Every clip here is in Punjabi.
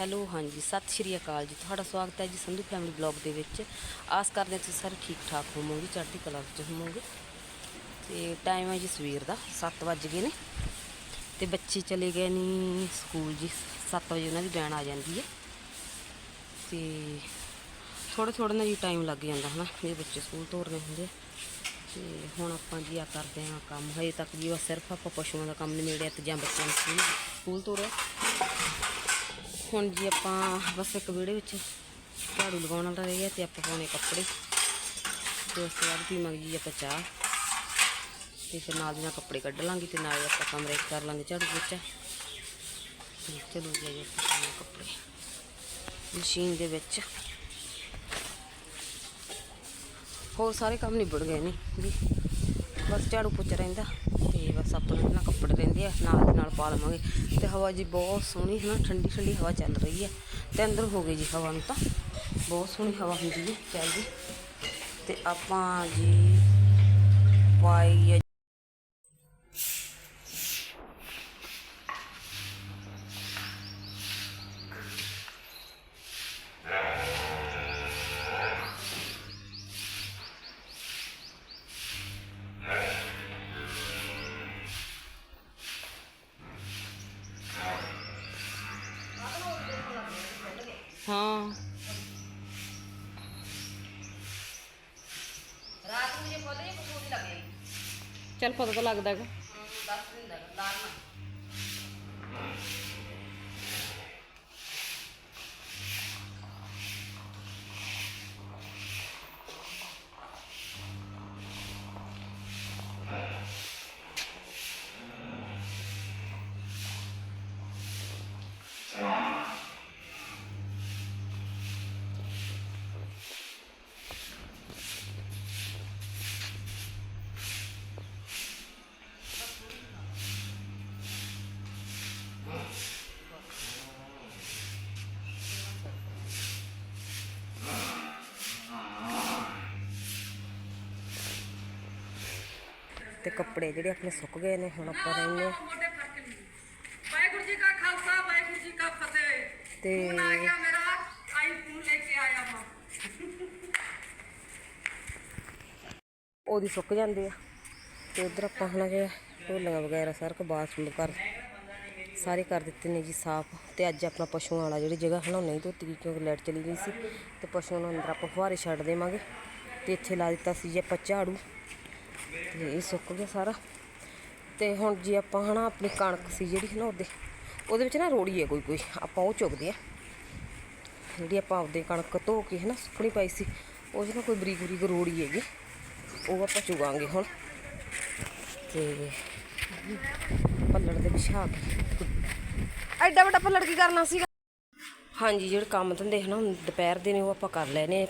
ਹੈਲੋ, ਹਾਂਜੀ, ਸਤਿ ਸ਼੍ਰੀ ਅਕਾਲ ਜੀ। ਤੁਹਾਡਾ ਸਵਾਗਤ ਹੈ ਜੀ ਸੰਧੂ ਫੈਮਿਲੀ ਬਲੌਗ ਦੇ ਵਿੱਚ। ਆਸ ਕਰਦੇ ਹਾਂ ਤੁਸੀਂ ਸਾਰੇ ਠੀਕ ਠਾਕ ਹੋਵੋਗੇ, ਚੜ੍ਹਦੀ ਕਲਾ ਵਿੱਚ ਹੋਵੋਗੇ। ਤੇ ਟਾਈਮ ਹੈ ਜੀ ਸਵੇਰ ਦਾ 7 ਵੱਜ ਗਏ ਨੇ। ਤੇ ਬੱਚੇ ਚਲੇ ਗਏ ਨੇ ਸਕੂਲ ਜੀ 7 ਵਜੇ ਉਹਨਾਂ ਦੀ ਵੈਨ ਆ ਜਾਂਦੀ ਹੈ। ਤੇ ਥੋੜਾ ਥੋੜਾ ਨਾ ਜੀ ਟਾਈਮ ਲੱਗ ਜਾਂਦਾ ਹਨਾ ਜੇ ਬੱਚੇ ਸਕੂਲ ਤੋਰਨੇ ਹੁੰਦੇ ਆ। ਤੇ ਹੁਣ ਆਪਾਂ ਜੀ ਆ ਕਰਦੇ ਹਾਂ ਕੰਮ। ਹਜੇ ਤੱਕ ਜੀ ਬਸ ਸਿਰਫ ਆਪਾਂ ਪਸ਼ੂਆਂ ਦਾ ਕੰਮ ਨਿਬੇੜਿਆ ਤੇ ਜਾਂ ਬੱਚਿਆਂ ਨੂੰ ਸਕੂਲ ਸਕੂਲ ਤੋਰਿਆ। ਹੁਣ ਜੀ ਆਪਾਂ ਬਸ ਇੱਕ ਵਿਹੜੇ ਵਿੱਚ ਝਾੜੂ ਲਗਾਉਣ ਵਾਲਾ ਰਹਿ ਗਿਆ ਤੇ ਆਪਾਂ ਪਾਉਣੇ ਕੱਪੜੇ। ਤੇ ਉਸ ਤੋਂ ਬਾਅਦ ਪੀਵਾਂਗੇ ਜੀ ਆਪਾਂ ਚਾਹ। ਤੇ ਫਿਰ ਨਾਲ ਦੀ ਨਾਲ ਕੱਪੜੇ ਕੱਢ ਲਾਂਗੇ ਤੇ ਨਾਲ ਆਪਾਂ ਕਮਰੇ ਕਰ ਲਾਂਗੇ ਝਾੜੂ ਵਿੱਚ ਤੇ ਚਲੋ ਜੀ ਆਪਾਂ ਪਾਉਣੇ ਕੱਪੜੇ। ਮਸ਼ੀਨ ਦੇ ਵਿੱਚ। ਹੋਰ ਸਾਰੇ ਕੰਮ ਨਿਬੜ ਗਏ ਨੇ। ਜੀ ਬਸ ਝਾੜੂ ਪੋਚਾ ਰਹਿੰਦਾ। ਤੇ ਬਸ ਆਪਾਂ ਨੂੰ ਨਾ ਕੱਪੜੇ ਰਹਿੰਦੇ ਆ, ਨਾਲ ਦੀ ਨਾਲ ਪਾ ਲਵਾਂਗੇ। ਤੇ ਹਵਾ ਜੀ ਬਹੁਤ ਸੋਹਣੀ ਹੈ ਨਾ, ਠੰਡੀ ਠੰਡੀ ਹਵਾ ਚੱਲ ਰਹੀ ਹੈ। ਤੇ ਅੰਦਰ ਹੋ ਗਈ ਜੀ ਹਵਾ ਨੂੰ ਤਾਂ। ਬਹੁਤ ਸੋਹਣੀ ਹਵਾ ਹੁੰਦੀ ਹੈ ਚੱਲਦੀ ਤੇ ਆਪਾਂ ਜੀ ਪਾਈ ਹੈ। ਰਾਤ ਨੂੰ ਜੇ ਖੋਲੇ ਕੋਈ ਲੱਗੇ ਚੱਲ ਪਤਾ ਤਾਂ ਲੱਗਦਾ ਹੈਗਾ। ਦੱਸ ਦਿਨ ਦਾ ਲਾਰਨਾ ਤੇ ਕੱਪੜੇ ਜਿਹੜੇ ਆਪਣੇ ਸੁੱਕ ਗਏ ਨੇ ਹੁਣ ਆਪਾਂ ਰਹਿੰਦੇ ਵਾਹਿਗੁਰੂ ਜੀ ਕਾ ਖਾਲਸਾ ਵਾਹਿਗੁਰੂ ਜੀ ਕਾ ਫਤਿਹ। ਤੇ ਫੋਨ ਆ ਗਿਆ ਮੇਰਾ ਆਈਫੋਨ ਲੈ ਕੇ ਆਇਆ ਹਾਂ ਉਹਦੀ ਸੁੱਕ ਜਾਂਦੇ ਆ। ਤੇ ਉਧਰ ਆਪਾਂ ਹੁਣ ਜਿਹੜਾ ਢੋਲੀਆਂ ਵਗੈਰਾ ਸਾਰਾ ਕੁ ਬਾਥਰੂਮ ਕਰ ਸਾਰੇ ਕਰ ਦਿੱਤੇ ਨੇ ਜੀ ਸਾਫ਼। ਤੇ ਅੱਜ ਆਪਣਾ ਪਸ਼ੂਆਂ ਵਾਲਾ ਜਿਹੜੀ ਜਗ੍ਹਾ ਹੈ ਨਾ ਉਹ ਨਹੀਂ ਧੋਤੀ ਗਈ ਕਿਉਂਕਿ ਲਾਈਟ ਚਲੀ ਗਈ ਸੀ। ਤੇ ਪਸ਼ੂਆਂ ਨੂੰ ਅੰਦਰ ਆਪਾਂ ਫੁਹਾਰੇ ਛੱਡ ਦੇਵਾਂਗੇ। ਤੇ ਇੱਥੇ ਲਾ ਦਿੱਤਾ ਸੀ ਜੀ ਆਪਾਂ ਝਾੜੂ। ਇਹ ਸੁੱਕ ਗਿਆ ਸਾਰਾ। ਤੇ ਹੁਣ ਜੇ ਆਪਾਂ ਹਨਾ ਆਪਣੀ ਕਣਕ ਸੀ ਜਿਹੜੀ ਹੈ ਉਹਦੇ ਉਹਦੇ ਵਿੱਚ ਨਾ ਰੋੜੀ ਹੈ ਕੋਈ ਕੋਈ, ਆਪਾਂ ਉਹ ਚੁਗਦੇ ਆ। ਜਿਹੜੀ ਆਪਾਂ ਆਪਦੇ ਕਣਕ ਧੋ ਕੇ ਹੈ ਸੁੱਕਣੀ ਪਾਈ ਸੀ ਉਹ 'ਚ ਕੋਈ ਬਰੀਕ ਬਰੀਕ ਰੋੜੀ ਹੈਗੀ, ਉਹ ਆਪਾਂ ਚੁਗਾਂਗੇ ਹੁਣ। ਤੇ ਪੱਲੜ ਦੇ ਵਿਛਾ ਕੇ। ਐਡਾ ਵੱਡਾ ਪੱਲੜ ਕੀ ਕਰਨਾ ਸੀਗਾ? ਹਾਂਜੀ, ਜਿਹੜੇ ਕੰਮ ਧੰਦੇ ਹਨਾ ਦੁਪਹਿਰ ਦੇ ਨੇ ਉਹ ਆਪਾਂ ਕਰ ਲਏ ਨੇ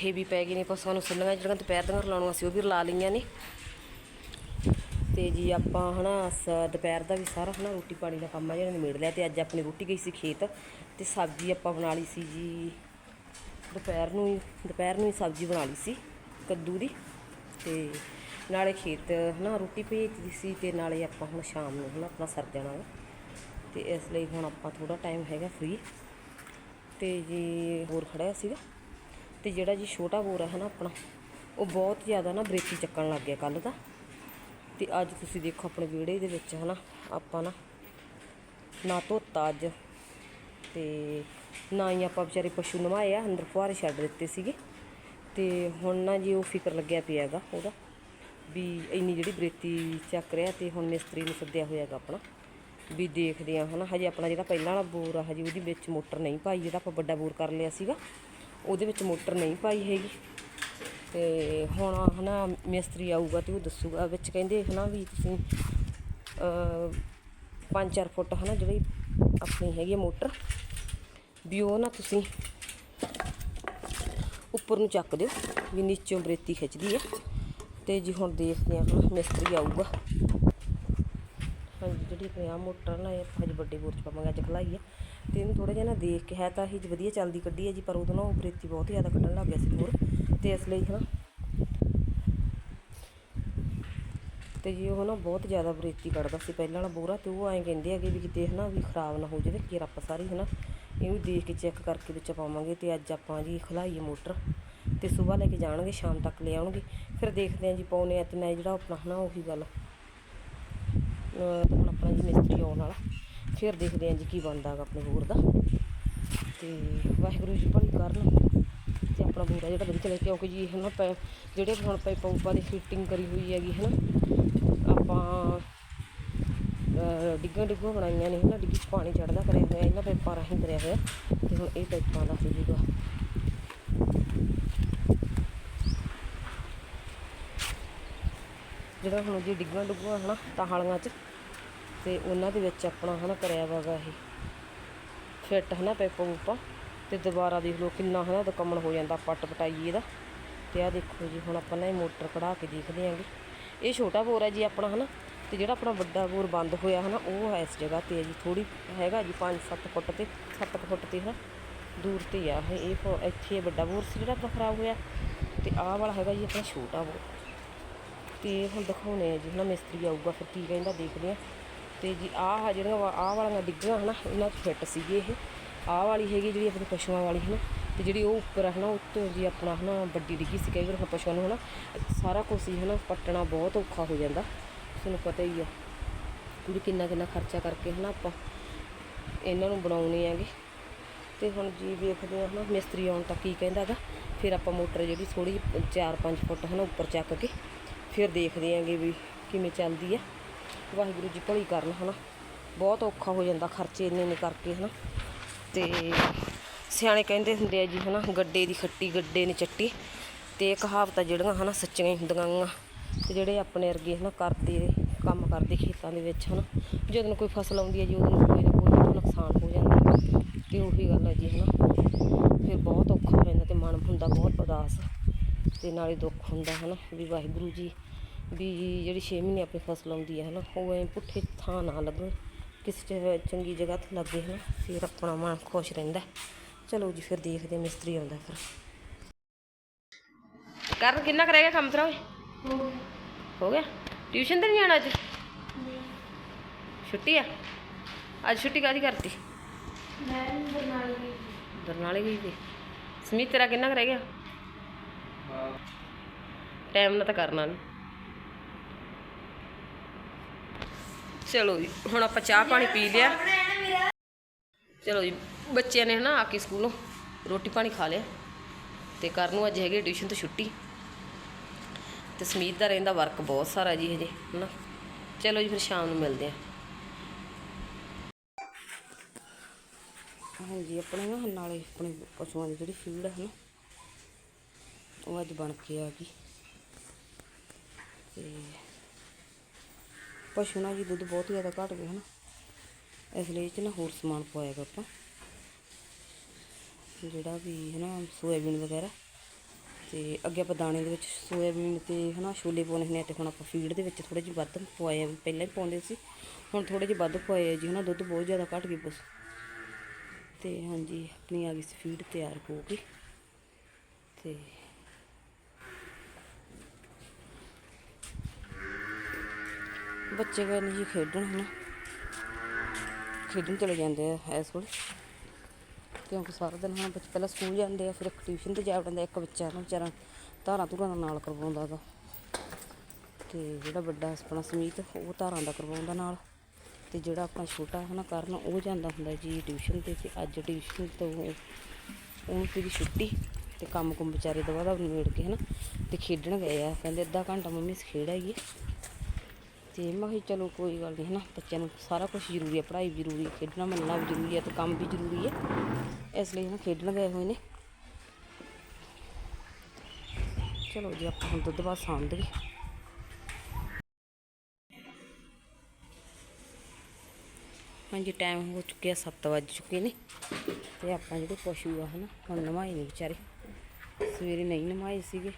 ਪੱਠੇ ਵੀ ਪੈ ਗਏ ਨੇ ਪਸ਼ੂਆਂ ਨੂੰ ਸੁੱਲੀਆਂ ਜਿਹੜੀਆਂ ਦੁਪਹਿਰ ਦੀਆਂ ਰਲਾਉਣੀਆਂ ਸੀ, ਉਹ ਵੀ ਰਲਾ ਲਈਆਂ ਨੇ। ਤੇ ਜੀ ਆਪਾਂ ਹਨਾ, ਸ- ਦੁਪਹਿਰ ਦਾ ਵੀ ਸਾਰਾ ਹਨਾ, ਰੋਟੀ ਪਾਣੀ ਦਾ ਕੰਮ ਆ ਜਿਹੜਾ ਨਿਬੇੜ ਲਿਆ ਤੇ ਅੱਜ ਆਪਣੀ ਰੋਟੀ ਗਈ ਸੀ ਖੇਤ ਤੇ ਸਬਜ਼ੀ ਆਪਾਂ ਬਣਾ ਲਈ ਸੀ ਜੀ। ਦੁਪਹਿਰ ਨੂੰ ਹੀ, ਦੁਪਹਿਰ ਨੂੰ ਹੀ ਸਬਜ਼ੀ ਬਣਾ ਲਈ ਸੀ, ਕੱਦੂ ਦੀ। ਤੇ ਨਾਲੇ ਖੇਤ ਹਨਾ, ਰੋਟੀ ਭੇਜਦੀ ਸੀ ਤੇ ਨਾਲੇ ਆਪਾਂ ਹੁਣ ਸ਼ਾਮ ਨੂੰ ਹਨਾ, ਆਪਣਾ ਸਰ ਜਾਣਾ ਵਾ। ਤੇ ਇਸ ਲਈ ਹੁਣ ਆਪਾਂ ਥੋੜਾ ਟਾਈਮ ਹੈਗਾ ਫ੍ਰੀ ਤੇ ਜੀ ਹੋਰ ਖੜਿਆ ਸੀਗਾ। ਤੇ ਜਿਹੜਾ ਜੀ ਛੋਟਾ ਬੋਰ ਹੈ ਨਾ ਆਪਣਾ, ਉਹ ਬਹੁਤ ਜ਼ਿਆਦਾ ਨਾ ਬਰੇਤੀ ਚੱਕਣ ਲੱਗ ਗਿਆ ਕੱਲ ਦਾ। ਤੇ ਅੱਜ ਤੁਸੀਂ ਦੇਖੋ ਆਪਣੇ ਵਿਹੜੇ ਦੇ ਵਿੱਚ ਹਨਾ, ਆਪਾਂ ਨਾ ਨਾ ਧੋਤਾ ਅੱਜ। ਤੇ ਨਾ ਹੀ ਆਪਾਂ ਵਿਚਾਰੇ ਪਸ਼ੂ ਨਵਾਏ ਆ, ਅੰਦਰ ਫੁਹਾਰੇ ਛੱਡ ਦਿੱਤੇ ਸੀਗੇ। ਤੇ ਹੁਣ ਨਾ ਜੀ ਉਹ ਫਿਕਰ ਲੱਗਿਆ ਪਿਆ ਹੈਗਾ ਉਹਦਾ ਵੀ ਇੰਨੀ ਜਿਹੜੀ ਬਰੇਤੀ ਚੱਕ ਰਿਹਾ ਤੇ ਹੁਣ ਮਿਸਤਰੀ ਨੂੰ ਸੱਦਿਆ ਹੋਇਆ ਹੈਗਾ ਆਪਣਾ ਵੀ ਦੇਖਦੇ ਆ ਹਨਾ, ਹਜੇ ਆਪਣਾ ਜਿਹੜਾ ਪਹਿਲਾਂ ਵਾਲਾ ਬੋਰ ਆ, ਹਜੇ ਉਹਦੀ ਵਿੱਚ ਮੋਟਰ ਨਹੀਂ ਪਾਈ, ਜਿਹੜਾ ਆਪਾਂ ਵੱਡਾ ਬੋਰ ਕਰ ਲਿਆ ਸੀਗਾ। ਉਹਦੇ ਵਿੱਚ ਮੋਟਰ ਨਹੀਂ ਪਾਈ ਹੈਗੀ। ਤੇ ਹੁਣ ਹਨਾ ਮਿਸਤਰੀ ਆਊਗਾ ਤੇ ਉਹ ਦੱਸੂਗਾ, ਵਿੱਚ ਕਹਿੰਦੇ ਹਨਾ ਵੀ ਤੁਸੀਂ ਅ 5-4 ਫੁੱਟ ਹਨਾ ਜਿਹੜੀ ਆਪਣੀ ਹੈਗੀ ਆ ਮੋਟਰ, ਵੀ ਉਹ ਨਾ ਤੁਸੀਂ ਉੱਪਰ ਨੂੰ ਚੱਕ ਦਿਓ, ਵੀ ਨੀਚੋਂ ਬਰੇਤੀ ਖਿੱਚਦੀ ਹੈ ਤੇ ਜੀ ਹੁਣ ਦੇਖਦੇ ਆ ਹੁਣ ਮਿਸਤਰੀ ਆਊਗਾ। ਹਾਂਜੀ, ਜਿਹੜੀ ਆਪਣੀ ਆਹ ਮੋਟਰ ਨਾ ਇਹ ਹਜੇ ਵੱਡੇ ਬੋਰ ਚ ਪਾਵਾਂਗੇ, ਅੱਜ ਖਲਾਈ ਆ। ਤੇ ਇਹਨੂੰ ਥੋੜਾ ਜਿਹਾ ਨਾ ਦੇਖ ਕੇ ਹੈ ਤਾਂ ਇਹ ਵਧੀਆ ਚੱਲਦੀ ਕੱਢੀ ਹੈ ਜੀ, ਪਰ ਉਦੋਂ ਨਾ ਉਹ ਬਰੇਤੀ ਬਹੁਤ ਜ਼ਿਆਦਾ ਕੱਢਣ ਲੱਗ ਗਿਆ ਸੀ ਬੋਰ ਤੇ ਇਸ ਲਈ ਹਨਾ। ਤੇ ਜੀ ਉਹ ਨਾ ਬਹੁਤ ਜ਼ਿਆਦਾ ਬਰੇਤੀ ਕੱਢਦਾ ਸੀ। ਪਹਿਲਾਂ ਵਾਲਾ ਬੋਰਾ ਤੇ ਉਹ ਐਂ ਕਹਿੰਦੇ ਹੈਗੇ ਵੀ ਕਿਤੇ ਹਨਾ ਵੀ ਖਰਾਬ ਨਾ ਹੋ ਜਾਵੇ, ਕਿ ਆਪਾਂ ਸਾਰੀ ਹਨਾ ਵੀ ਦੇਖ ਕੇ ਚੈੱਕ ਕਰਕੇ ਵਿੱਚ ਪਾਵਾਂਗੇ ਤੇ ਅੱਜ ਆਪਾਂ ਜੀ ਖਲਾਈਏ ਮੋਟਰ ਤੇ ਸਵੇਰ ਲੈ ਕੇ ਜਾਣਗੇ, ਸ਼ਾਮ ਤੱਕ ਲੈ ਆਉਣਗੇ। ਫਿਰ ਦੇਖਦੇ ਹਾਂ ਜੀ ਪਾਉਨੇ ਆ ਤੇ ਮੈਂ ਜਿਹੜਾ ਆਪਣਾ ਹਨਾ ਉਹੀ ਗੱਲ। ਹੁਣ ਆਪਣਾ ਜੀ ਮਿਸਤਰੀ ਆਉਣ ਵਾਲਾ। ਫਿਰ ਦੇਖਦੇ ਹਾਂ ਜੀ ਕੀ ਬਣਦਾ ਗਾ ਆਪਣੇ ਬੋਰ ਦਾ। ਤੇ ਵਾਹਿਗੁਰੂ ਜੀ ਭਲੀ ਕਰਨ ਤੇ ਆਪਣਾ ਬੂਰਾ ਜਿਹੜਾ ਵਧੀਆ ਚੱਲੇ ਕਿਉਂਕਿ ਜੀ ਹਨਾ ਪੈ, ਜਿਹੜੇ ਹੁਣ ਪਾਈਪਾਂ ਪੂਪਾਂ ਦੀ ਫਿਟਿੰਗ ਕਰੀ ਹੋਈ ਹੈਗੀ ਹਨਾ, ਆਪਾਂ ਡਿੱਗਾਂ ਡਿੱਗਾਂ ਬਣਾਈਆਂ ਨੇ ਹਨਾ, ਡਿੱਗੀ 'ਚ ਪਾਣੀ ਚੜਦਾ ਕਰਿਆ ਹੋਇਆ, ਇਹਨਾਂ ਪਾਈਪਾਂ ਰਾਹੀਂ ਕਰਿਆ ਹੋਇਆ, ਤੇ ਹੁਣ ਇਹ ਪਾਈਪਾਂ ਦਾ ਹੋ ਜੂਗਾ। ਜਿਹੜਾ ਹੁਣ ਜੀ ਡਿੱਗਾਂ ਡੁੱਗਾਂ ਹਨਾ ਤਾਹਾਲੀਆਂ 'ਚ ਤੇ ਉਹਨਾਂ ਦੇ ਵਿੱਚ ਆਪਣਾ ਹਨਾ ਕਰਿਆ ਵਾਗਾ ਇਹ। ਫਿੱਟ ਹਨਾ ਪਾਈਪਾਂ ਪੂਪਾਂ ਤੇ ਦੁਬਾਰਾ ਦੇਖ ਲਓ ਕਿੰਨਾ ਹਨਾ ਦਾ ਕਮਣ ਹੋ ਜਾਂਦਾ ਪੱਟ ਪਟਾਈ ਇਹਦਾ। ਤੇ ਆਹ ਦੇਖੋ ਜੀ, ਹੁਣ ਆਪਾਂ ਨਾ ਇਹ ਮੋਟਰ ਕਢਾ ਕੇ ਦੇਖਦੇ ਆਂਗੇ ਇਹ ਛੋਟਾ ਬੋਰ ਹੈ ਜੀ ਆਪਣਾ ਹਨਾ। ਤੇ ਜਿਹੜਾ ਆਪਣਾ ਵੱਡਾ ਬੋਰ ਬੰਦ ਹੋਇਆ ਹਨਾ, ਉਹ ਹੈ ਇਸ ਜਗ੍ਹਾ ਤੇ ਹੈ ਜੀ। ਥੋੜੀ ਹੈਗਾ ਜੀ 5-7 ਫੁੱਟ ਤੇ 7 ਫੁੱਟ ਤੇ ਹਨਾ। ਦੂਰ ਤੇ ਆ ਇਹ। ਇਹ ਇੱਥੇ ਵੱਡਾ ਬੋਰ ਸੀ ਜਿਹੜਾ ਆਪਣਾ ਖਰਾਬ ਹੋਇਆ। ਤੇ ਆਹ ਵਾਲਾ ਹੈਗਾ ਜੀ ਆਪਣਾ ਛੋਟਾ ਬੋਰ। ਤੇ ਹੁਣ ਦਿਖਾਉਣੇ ਆ ਜੀ ਹਨਾ, ਮਿਸਤਰੀ ਆਊਗਾ ਫਿਰ ਕੀ ਕਹਿੰਦਾ ਦੇਖਦੇ ਆ। ਤੇ ਜੀ ਆਹ ਜਿਹੜੀਆਂ ਵਾ- ਆਹ ਵਾਲੀਆਂ ਡਿੱਗੀਆਂ ਹਨਾ, ਇਹਨਾਂ 'ਚ ਫਿੱਟ ਸੀਗੇ ਇਹ। ਆਹ ਵਾਲੀ ਹੈਗੀ ਜਿਹੜੀ ਆਪਣੇ ਪਸ਼ੂਆਂ ਵਾਲੀ ਹਨਾ, ਤੇ ਜਿਹੜੀ ਉਹ ਉੱਪਰ ਆ ਹਨਾ, ਉੱਤੋਂ ਜੀ ਆਪਣਾ ਹਨਾ ਵੱਡੀ ਡਿੱਗੀ ਸੀ ਕਈ ਵਾਰ ਆਪਾਂ ਪਸ਼ੂਆਂ ਨੂੰ ਹਨਾ, ਸਾਰਾ ਕੁਝ ਹੀ ਹਨਾ ਪੱਟਣਾ ਬਹੁਤ ਔਖਾ ਹੋ ਜਾਂਦਾ। ਤੁਹਾਨੂੰ ਪਤਾ ਹੀ ਆ ਵੀ ਕਿੰਨਾ ਕਿੰਨਾ ਖਰਚਾ ਕਰਕੇ ਹਨਾ ਆਪਾਂ ਇਹਨਾਂ ਨੂੰ ਬਣਾਉਣੇ ਆਗੇ ਤੇ ਹੁਣ ਜੀ ਵੇਖਦੇ ਆ ਹਨਾ, ਮਿਸਤਰੀ ਆਉਣ ਤੱਕ ਕੀ ਕਹਿੰਦਾ ਗਾ, ਫਿਰ ਆਪਾਂ ਮੋਟਰ ਜਿਹੜੀ ਥੋੜੀ 4-5 ਫੁੱਟ ਹਨਾ ਉੱਪਰ ਚੱਕ ਕੇ, ਫਿਰ ਦੇਖਦੇ ਆਂਗੇ ਵੀ ਕਿਵੇਂ ਚੱਲਦੀ ਆ। ਵਾਹਿਗੁਰੂ ਜੀ ਭਲੀ ਕਰਨ, ਹਨਾ। ਬਹੁਤ ਔਖਾ ਹੋ ਜਾਂਦਾ ਖਰਚੇ ਇੰਨੇ ਨੇ ਕਰਕੇ, ਹਨਾ। ਤੇ ਸਿਆਣੇ ਕਹਿੰਦੇ ਹੁੰਦੇ ਆ ਜੀ, ਹਨਾ, ਗੱਡੇ ਦੀ ਖੱਟੀ, ਗੱਡੇ ਨੇ ਚੱਟੀ। ਤੇ ਕਹਾਵਤਾਂ ਜਿਹੜੀਆਂ, ਹਨਾ, ਸੱਚੀਆਂ ਹੀ ਹੁੰਦੀਆਂ ਗੀਆਂ। ਤੇ ਜਿਹੜੇ ਆਪਣੇ ਵਰਗੇ, ਹਨਾ, ਕਰਦੇ, ਕੰਮ ਕਰਦੇ ਖੇਤਾਂ ਦੇ ਵਿੱਚ, ਹਨਾ। ਜਦੋਂ ਕੋਈ ਫਸਲ ਆਉਂਦੀ ਹੈ ਜੀ, ਉਦੋਂ ਕੋਈ ਨਾ ਕੋਈ ਨੁਕਸਾਨ ਹੋ ਜਾਂਦਾ। ਤੇ ਉਹੀ ਗੱਲ ਹੈ ਜੀ, ਹਨਾ। ਫਿਰ ਬਹੁਤ ਔਖਾ ਹੋ ਜਾਂਦਾ ਤੇ ਮਨ ਹੁੰਦਾ, ਬਹੁਤ ਉਦਾਸ। ਤੇ ਨਾਲੇ ਦੁੱਖ ਹੁੰਦਾ, ਹਨਾ, ਵੀ ਵਾਹਿਗੁਰੂ ਜੀ ਵੀ ਜਿਹੜੀ 6 ਮਹੀਨੇ ਆਪਣੀ ਫਸਲ ਆਉਂਦੀ ਹੈ ਨਾ ਉਹ ਐ ਪੁੱਠੇ ਥਾਂ ਨਾ ਲੱਗਣ। ਕਿਸੇ ਚੰਗੀ ਜਗ੍ਹਾ ਤੇ ਲੱਗੇ, ਹਨਾ, ਫਿਰ ਆਪਣਾ ਮਨ ਖੁਸ਼ ਰਹਿੰਦਾ। ਚਲੋ ਜੀ, ਫਿਰ ਦੇਖਦੇ ਮਿਸਤਰੀ ਆਉਂਦਾ ਫਿਰ। ਕਰਨ ਕਿੰਨਾ ਕਰੇਗਾ ਕੰਮ ਤੇਰਾ ਓਏ? ਹੋ ਗਿਆ? ਟਿਊਸ਼ਨ ਤੇ ਨਹੀਂ ਜਾਣਾ ਅੱਜ? ਛੁੱਟੀ ਆ? ਅੱਜ ਛੁੱਟੀ ਕਾਦੀ ਕਰਤੀ? ਬਰਨਾਲੇ ਗਈ ਸੀ। ਸਮੀਤ ਤੇਰਾ ਕਿੰਨਾ ਕੁ ਰਹਿ ਗਿਆ? ਟਾਈਮ ਨਾਲ ਤਾਂ ਕਰਨਾ ਨਹੀਂ ਚਲੋ ਜੀ, ਹੁਣ ਆਪਾਂ ਚਾਹ ਪਾਣੀ ਪੀ ਲਿਆ। ਚਲੋ ਜੀ, ਬੱਚਿਆਂ ਨੇ ਨਾ ਆ ਕੇ ਸਕੂਲੋਂ ਰੋਟੀ ਪਾਣੀ ਖਾ ਲਿਆ ਤੇ ਕਰਨ ਨੂੰ ਅੱਜ ਹੈਗੀ ਟਿਊਸ਼ਨ ਤੋਂ ਛੁੱਟੀ। ਤੇ ਸਮੀਤ ਦਾ ਰਹਿੰਦਾ ਵਰਕ ਬਹੁਤ ਸਾਰਾ ਜੀ ਹਜੇ, ਹਨਾ। ਚਲੋ ਜੀ, ਫਿਰ ਸ਼ਾਮ ਨੂੰ ਮਿਲਦੇ ਆ ਹਾਂਜੀ ਆਪਣੇ ਨਾ ਨਾਲੇ ਆਪਣੇ ਪਸ਼ੂਆਂ ਦੀ ਜਿਹੜੀ ਫੀਡ ਹੈ ਨਾ ਉਹ ਅੱਜ ਬਣ ਕੇ ਆ ਗਈ। ਤੇ ਪਸ਼ੂ ਨਾ ਜੀ ਦੁੱਧ ਬਹੁਤ ਜ਼ਿਆਦਾ ਘਟ ਗਿਆ ਹਨਾ। ਇਸ ਲਈ ਇਹ 'ਚ ਨਾ ਹੋਰ ਸਮਾਨ ਪਵਾਏਗਾ ਆਪਾਂ। ਜਿਹੜਾ ਵੀ ਹਨਾ ਸੋਇਆਬੀਨ ਵਗੈਰਾ। ਤੇ ਅੱਗੇ ਆਪਾਂ ਦਾਣੇ ਦੇ ਵਿੱਚ ਸੋਇਆਬੀਨ ਤੇ ਹਨਾ ਛੋਲੇ ਪਾਉਣੇ ਨੇ ਤੇ ਹੁਣ ਆਪਾਂ ਫੀਡ ਦੇ ਵਿੱਚ ਥੋੜੇ ਜਿਹੇ ਵੱਧ ਪਵਾਏ ਪਹਿਲਾਂ ਹੀ ਪਾਉਂਦੇ ਸੀ, ਹੁਣ ਥੋੜੇ ਜਿਹੇ ਵੱਧ ਪਵਾਏ ਆ ਜੀ ਹਨਾ, ਦੁੱਧ ਬਹੁਤ ਜ਼ਿਆਦਾ ਘਟ ਗਈ ਬਸ। ਤੇ ਹਾਂਜੀ, ਆਪਣੀ ਆ ਗਈ ਸੀ ਫੀਡ ਤਿਆਰ ਹੋ ਗਈ। ਤੇ ਬੱਚੇ ਗਏ ਨੇ ਜੀ ਖੇਡਣ ਹਨਾ। ਖੇਡਣ ਚਲੇ ਜਾਂਦੇ ਆ ਇਸ ਵੇਲੇ ਕਿਉਂਕਿ ਸਾਰਾ ਦਿਨ ਹੁਣ ਬੱਚੇ ਪਹਿਲਾਂ ਸਕੂਲ ਜਾਂਦੇ ਆ, ਫਿਰ ਇੱਕ ਟਿਊਸ਼ਨ ਤੇ ਜਾ ਵੜਦਾ ਇੱਕ ਬੱਚਾ ਨਾ ਵਿਚਾਰਾ ਧਾਰਾਂ ਧੁਰਾਂ ਦਾ ਨਾਲ ਕਰਵਾਉਂਦਾ ਗਾ। ਤੇ ਜਿਹੜਾ ਵੱਡਾ ਆਪਣਾ ਸਮੀਤ, ਉਹ ਧਾਰਾਂ ਦਾ ਕਰਵਾਉਂਦਾ ਨਾਲ। ਤੇ ਜਿਹੜਾ ਆਪਣਾ ਛੋਟਾ ਹੈ ਨਾ ਕਰਨ, ਉਹ ਜਾਂਦਾ ਹੁੰਦਾ ਜੀ ਟਿਊਸ਼ਨ ਤੇ ਤੇ ਅੱਜ ਟਿਊਸ਼ਨ ਤੋਂ ਉਹਨੂੰ ਸੀਗੀ ਛੁੱਟੀ ਤੇ ਕੰਮ ਕੁੰਮ ਵਿਚਾਰੇ ਦਵਾ ਦਾ ਨਿਬੇੜ ਕੇ ਹਨਾ, ਤੇ ਖੇਡਣ ਗਏ ਆ। ਕਹਿੰਦੇ ਅੱਧਾ ਘੰਟਾ ਮੰਮੀ ਅਸੀਂ ਖੇਡ ਆਈਏ। ਤੇ ਮੈਂ ਕਿਹਾ ਚਲੋ ਕੋਈ ਗੱਲ ਨਹੀਂ ਹਨਾ, ਬੱਚਿਆਂ ਨੂੰ ਸਾਰਾ ਕੁਝ ਜ਼ਰੂਰੀ ਹੈ ਪੜ੍ਹਾਈ ਵੀ ਜ਼ਰੂਰੀ ਹੈ ਖੇਡਣਾ ਮੰਨਣਾ ਵੀ ਜ਼ਰੂਰੀ ਹੈ ਤੇ ਕੰਮ ਵੀ ਜ਼ਰੂਰੀ ਹੈ ਇਸ ਲਈ ਹਨਾ ਖੇਡਣ ਗਏ ਹੋਏ ਨੇ। ਚਲੋ ਜੀ, ਆਪਾਂ ਹੁਣ ਦੁੱਧ ਬਾਅਦ ਸਾਂਭ ਦੇਈਏ ਹਾਂਜੀ ਟਾਈਮ ਹੋ ਚੁੱਕਿਆ 7 ਵੱਜ ਚੁੱਕੇ ਨੇ ਤੇ ਆਪਾਂ ਜਿਹੜੇ ਪਸ਼ੂ ਆ ਹਨਾ, ਹੁਣ ਨਵਾਏ ਨੇ ਵਿਚਾਰੇ। ਸਵੇਰੇ ਨਹੀਂ ਨਵਾਏ ਸੀਗੇ,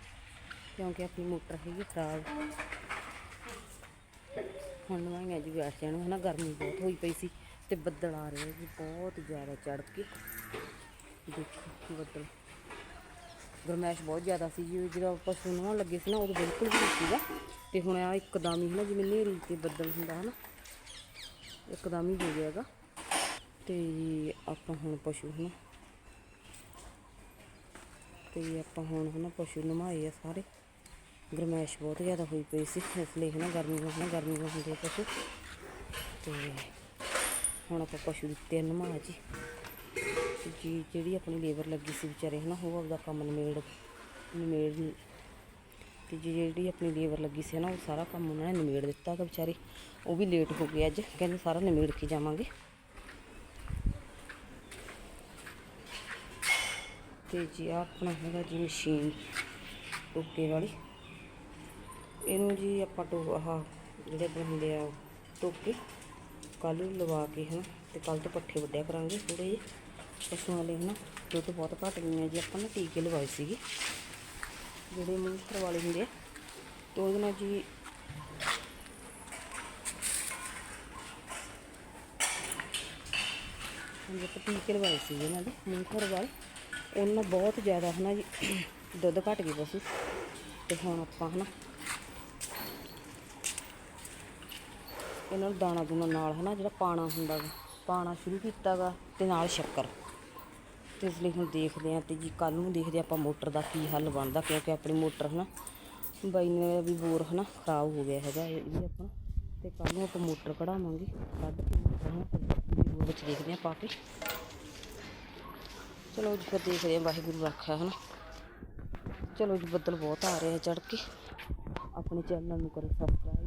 ਕਿਉਂਕਿ ਆਪਣੀ ਮੋਟਰ ਹੈਗੀ ਖਰਾਬ। ਹੁਣ ਨਵਾਈਆਂ ਜੀ ਬੈਠਿਆਂ ਨੂੰ ਹਨਾ ਗਰਮੀ ਬਹੁਤ ਹੋਈ ਪਈ ਸੀ ਤੇ ਬੱਦਲ ਆ ਰਹੇ ਜੀ, ਬਹੁਤ ਜ਼ਿਆਦਾ ਚੜ ਕੇ। ਦੇਖੋ ਬੱਦਲ। ਗਰਮੈਸ਼ ਬਹੁਤ ਜ਼ਿਆਦਾ ਸੀ ਜੀ ਜਦੋਂ ਪਸ਼ੂ ਨਵਾਉਣ ਲੱਗੇ ਸੀ ਨਾ ਉਦੋਂ ਬਿਲਕੁਲ ਵੀ ਨਹੀਂ ਸੀਗਾ। ਤੇ ਹੁਣ ਆ ਇੱਕਦਮ ਹੀ ਹਨਾ, ਜਿਵੇਂ ਨੇਰੀ ਤੇ ਬੱਦਲ ਹੁੰਦਾ ਹਨਾ, ਇੱਕਦਮ ਹੀ ਹੋ ਗਿਆ ਹੈਗਾ। ਤੇ ਆਪਾਂ ਹੁਣ ਪਸ਼ੂ ਹਨਾ ਤੇ ਜੀ ਆਪਾਂ ਹੁਣ ਹਨਾ ਪਸ਼ੂ ਨਮਾਏ ਆ ਸਾਰੇ। ਗਰਮੈਸ਼ ਬਹੁਤ ਜ਼ਿਆਦਾ ਹੋਈ ਪਈ ਸੀ ਇਸ ਲਈ ਹਨਾ ਗਰਮੀਆਂ ਹਨਾ ਗਰਮੀਆਂ ਹੁੰਦੇ ਪਸ਼ੂ ਤੇ ਹੁਣ ਆਪਾਂ ਪਸ਼ੂ ਦਿੱਤੇ ਆ ਨਮਾ ਜੀ। ਜੀ, ਜਿਹੜੀ ਆਪਣੀ ਲੇਬਰ ਲੱਗੀ ਸੀ ਵਿਚਾਰੇ, ਹਨਾ ਉਹ ਆਪਦਾ ਕੰਮ ਨਿਮੇੜ ਨਿਮੇੜ ਤੇ ਜੀ, ਜਿਹੜੀ ਆਪਣੀ ਲੇਬਰ ਲੱਗੀ ਸੀ ਨਾ ਉਹ ਸਾਰਾ ਕੰਮ ਉਹਨਾਂ ਨੇ ਨਿਮੇੜ ਦਿੱਤਾ ਕਿ ਵਿਚਾਰੇ। ਉਹ ਵੀ ਲੇਟ ਹੋ ਗਏ ਅੱਜ, ਕਹਿੰਦੇ ਸਾਰਾ ਨਿਮੇੜ ਕੇ ਜਾਵਾਂਗੇ। ਤੇ ਜੀ ਆਪਣਾ ਹੈਗਾ ਜੀ ਮਸ਼ੀਨ, ਟੋਕੇ ਵਾਲੀ। ਇਹਨੂੰ ਜੀ ਆਪਾਂ ਟੋ, ਆਹ ਜਿਹੜੇ ਹੁੰਦੇ ਆ, ਟੋਕੇ ਕੱਲ ਲਵਾ ਕੇ ਹਨਾ, ਤੇ ਕੱਲ ਤੋਂ ਪੱਠੇ ਵੱਢਿਆ ਕਰਾਂਗੇ ਥੋੜੇ ਜਿਹੇ। ਪਸ਼ੂਆਂ ਵਾਲੇ ਹਨਾ, ਦੁੱਧ ਬਹੁਤ ਘਟ ਗਈਆਂ ਜੀ, ਆਪਾਂ ਨੇ ਟੀਕੇ ਲਵਾਏ ਸੀਗੇ। ਜਿਹੜੇ ਮੂੰਹ ਵਾਲੇ ਹੁੰਦੇ ਆ, ਤੇ ਉਹਦੇ ਨਾਲ ਜੀ ਹਾਂਜੀ ਆਪਾਂ ਟੀਕੇ ਲਵਾਏ ਸੀ ਇਹਨਾਂ ਦੇ ਮੂੰਹ ਵਾਲੇ। ਉਹਨਾਂ ਨਾਲ ਬਹੁਤ ਜ਼ਿਆਦਾ ਹਨਾ ਜੀ, ਦੁੱਧ ਘਟ ਗਈ ਪਸ਼ੂ। ਤੇ ਹੁਣ ਆਪਾਂ ਹਨਾ ਇਹਨਾਂ ਨੂੰ ਦਾਣਾ ਦੂਣਾ ਨਾਲ ਹੈ ਨਾ ਜਿਹੜਾ ਪਾਣਾ ਹੁੰਦਾ ਗਾ ਪਾਣਾ ਸ਼ੁਰੂ ਕੀਤਾ ਗਾ ਤੇ ਨਾਲ ਸ਼ੱਕਰ। ਤੇ ਇਸ ਲਈ ਹੁਣ ਦੇਖਦੇ ਆਂ ਤੇ ਜੀ ਕੱਲ ਨੂੰ ਦੇਖਦੇ ਆਂ ਆਪਾਂ ਮੋਟਰ ਦਾ ਕੀ ਹੱਲ ਬਣਦਾ, ਕਿਉਂਕਿ ਆਪਣੀ ਮੋਟਰ ਹੈ ਨਾ ਬਾਈ ਨੇ ਵੀ ਬੋਰ ਹੈ ਨਾ ਖਰਾਬ ਹੋ ਗਿਆ ਹੈਗਾ ਇਹ ਵੀ ਆਪਣਾ ਤੇ ਕੱਲ ਨੂੰ ਆਪਾਂ ਮੋਟਰ ਕਢਾਵਾਂਗੇ ਕੱਢ ਕੇ ਮੋਟਰ ਹੈ ਫਿਰ ਬੋਰ ਵਿੱਚ ਦੇਖਦੇ ਆਂ ਪਾ ਕੇ। ਚਲੋ ਜੀ, ਫਿਰ ਦੇਖਦੇ ਆਂ ਵਾਹਿਗੁਰੂ ਰੱਖਿਆ ਨਾ ਚਲੋ ਜੀ, ਬੱਦਲ ਬਹੁਤ ਆ ਰਹੇ ਆ ਚੜ ਕੇ। ਆਪਣੇ ਚੈਨਲ ਨੂੰ ਕਰੋ ਸਬਸਕ੍ਰਾਈਬ